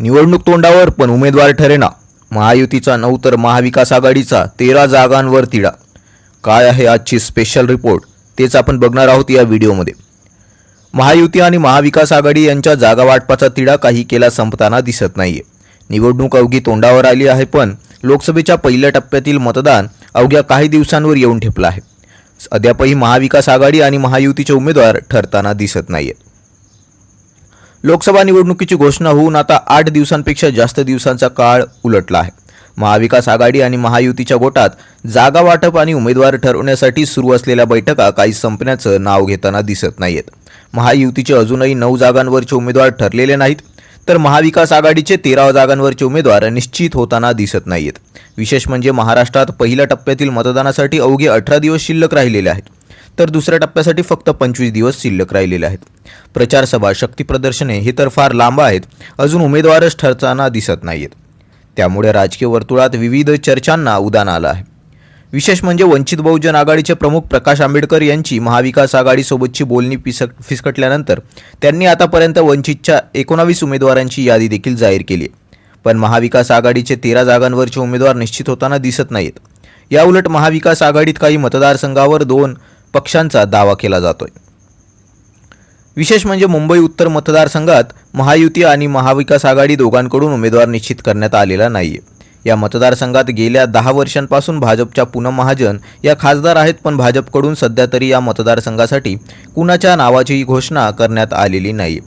निवडणूक तोंडावर पण उमेदवार ठरेना. महायुतीचा नऊ तर महाविकास आघाडीचा तेरा जागांवर तिढा. काय आहे आजची स्पेशल रिपोर्ट तेच आपण बघणार आहोत या व्हिडिओमध्ये. महायुती आणि महाविकास आघाडी यांच्या जागा वाटपाचा तिढा काही केला संपताना दिसत नाहीये. निवडणूक अवघी तोंडावर आली आहे पण लोकसभेच्या पहिल्या टप्प्यातील मतदान अवघ्या काही दिवसांवर येऊन ठेपलं आहे. अद्यापही महाविकास आघाडी आणि महायुतीचे उमेदवार ठरताना दिसत नाहीयेत लोकसभा निवडणुकीची घोषणा होऊन आता आठ दिवसांपेक्षा जास्त दिवसांचा काळ उलटला आहे. महाविकास आघाडी आणि महायुतीच्या गोटात जागा वाटप आणि उमेदवार ठरवण्यासाठी सुरू असलेल्या बैठका काही संपण्याचं नाव घेताना दिसत नाहीयेत. महायुतीचे अजूनही नऊ जागांवरचे उमेदवार ठरलेले नाहीत तर महाविकास आघाडीचे तेरा जागांवरचे उमेदवार निश्चित होताना दिसत नाहीयेत. विशेष म्हणजे महाराष्ट्रात पहिल्या टप्प्यातील मतदानासाठी अवघे अठरा दिवस शिल्लक राहिलेले आहेत. तर दुसऱ्या टप्प्यासाठी फक्त पंचवीस दिवस शिल्लक राहिलेले आहेत. प्रचारसभा शक्तीप्रदर्शने हे तर फार लांब आहेत अजून उमेदवारच ठरताना दिसत नाहीत त्यामुळे राजकीय वर्तुळात विविध चर्चांना उदान आलं आहे. विशेष म्हणजे वंचित बहुजन आघाडीचे प्रमुख प्रकाश आंबेडकर यांची महाविकास आघाडीसोबतची बोलणी पिसक फिसकटल्यानंतर त्यांनी आतापर्यंत वंचितच्या एकोणावीस उमेदवारांची यादी देखील जाहीर केली आहे. पण महाविकास आघाडीचे तेरा जागांवरचे उमेदवार निश्चित होताना दिसत नाहीत याउलट महाविकास आघाडीत काही मतदारसंघावर दोन पक्षांचा दावा केला जातोय. विशेष म्हणजे मुंबई उत्तर मतदारसंघात महायुती आणि महाविकास आघाडी दोघांकडून उमेदवार निश्चित करण्यात आलेला नाहीये. या मतदारसंघात गेल्या दहा वर्षांपासून भाजपच्या पूनम महाजन या खासदार आहेत पण भाजपकडून सध्या तरी या मतदारसंघासाठी कुणाच्या नावाची घोषणा करण्यात आलेली नाही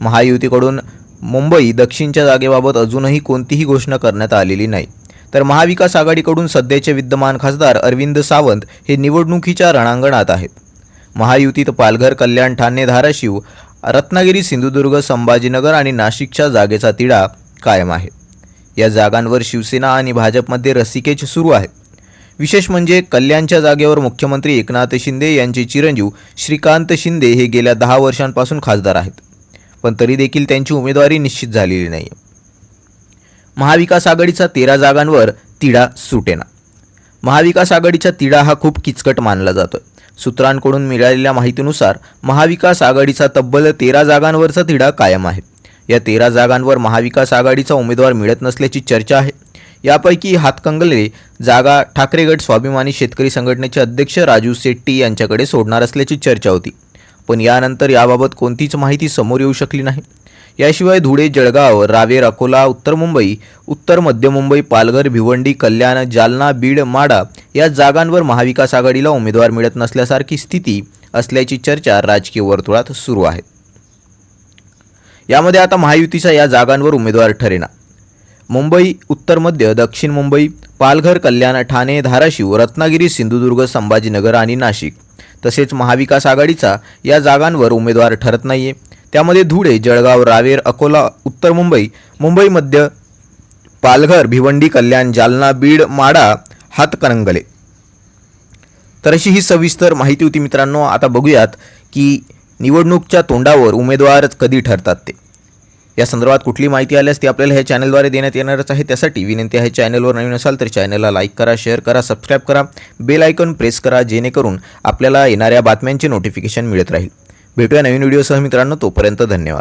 महायुतीकडून मुंबई दक्षिणच्या जागेबाबत अजूनही कोणतीही घोषणा करण्यात आलेली नाही. तर महाविकास आघाडीकडून सध्याचे विद्यमान खासदार अरविंद सावंत हे निवडणुकीच्या रणांगणात आहेत. महायुतीत पालघर कल्याण ठाणे धाराशिव रत्नागिरी सिंधुदुर्ग संभाजीनगर आणि नाशिकच्या जागेचा तिढा कायम आहे. या जागांवर शिवसेना आणि भाजपमध्ये रसिकेच सुरू आहे विशेष म्हणजे कल्याणच्या जागेवर मुख्यमंत्री एकनाथ शिंदे यांचे चिरंजीव श्रीकांत शिंदे हे गेल्या दहा वर्षांपासून खासदार आहेत. पण तरी देखील त्यांची उमेदवारी निश्चित झालेली नाही महाविकास आघाडीचा तेरा जागांवर तिढा सुटेना. महाविकास आघाडीचा तिढा हा खूप किचकट मानला जातो सूत्रांकडून मिळालेल्या माहितीनुसार महाविकास आघाडीचा तब्बल तेरा जागांवरचा तिढा कायम आहे. या तेरा जागांवर महाविकास आघाडीचा उमेदवार मिळत नसल्याची चर्चा आहे. यापैकी हातकंगले जागा ठाकरे गट स्वाभिमानी शेतकरी संघटनेचे अध्यक्ष राजू शेट्टी यांच्याकडे सोडणार असल्याची चर्चा होती. पण यानंतर याबाबत कोणतीच माहिती समोर येऊ शकली नाही. याशिवाय धुळे जळगाव रावेर अकोला उत्तर मुंबई उत्तर मध्य मुंबई पालघर भिवंडी कल्याण जालना बीड माडा या जागांवर महाविकास आघाडीला उमेदवार मिळत नसल्यासारखी स्थिती असल्याची चर्चा राजकीय वर्तुळात सुरू आहे. यामध्ये आता महायुतीच्या या जागांवर उमेदवार ठरेना. मुंबई उत्तर मध्य दक्षिण मुंबई पालघर कल्याण ठाणे धाराशिव रत्नागिरी सिंधुदुर्ग संभाजीनगर आणि नाशिक तसेच महाविकास आघाडीचा या जागांवर उमेदवार ठरत नाहीये. त्यामध्ये धुळे जळगाव रावेर अकोला उत्तर मुंबई मुंबई मध्य पालघर भिवंडी कल्याण जालना बीड माडा हातकणंगले. तर अशी ही सविस्तर माहिती होती मित्रांनो. आता बघूयात की निवडणूकच्या तोंडावर उमेदवार कधी ठरतात ते. या संदर्भात कुठली माहिती आल्यास ती आपल्याला ह्या चॅनलद्वारे देण्यात येणारच आहे. त्यासाठी विनंती आहे चॅनलवर नवीन असाल तर चॅनलला लाईक करा शेअर करा सबस्क्राईब करा. बेल आयकॉन प्रेस करा जेणेकरून आपल्याला येणाऱ्या बातम्यांचे नोटिफिकेशन मिळत राहील. भेटूया नवीन व्हिडिओसह मित्रांनो तोपर्यंत धन्यवाद.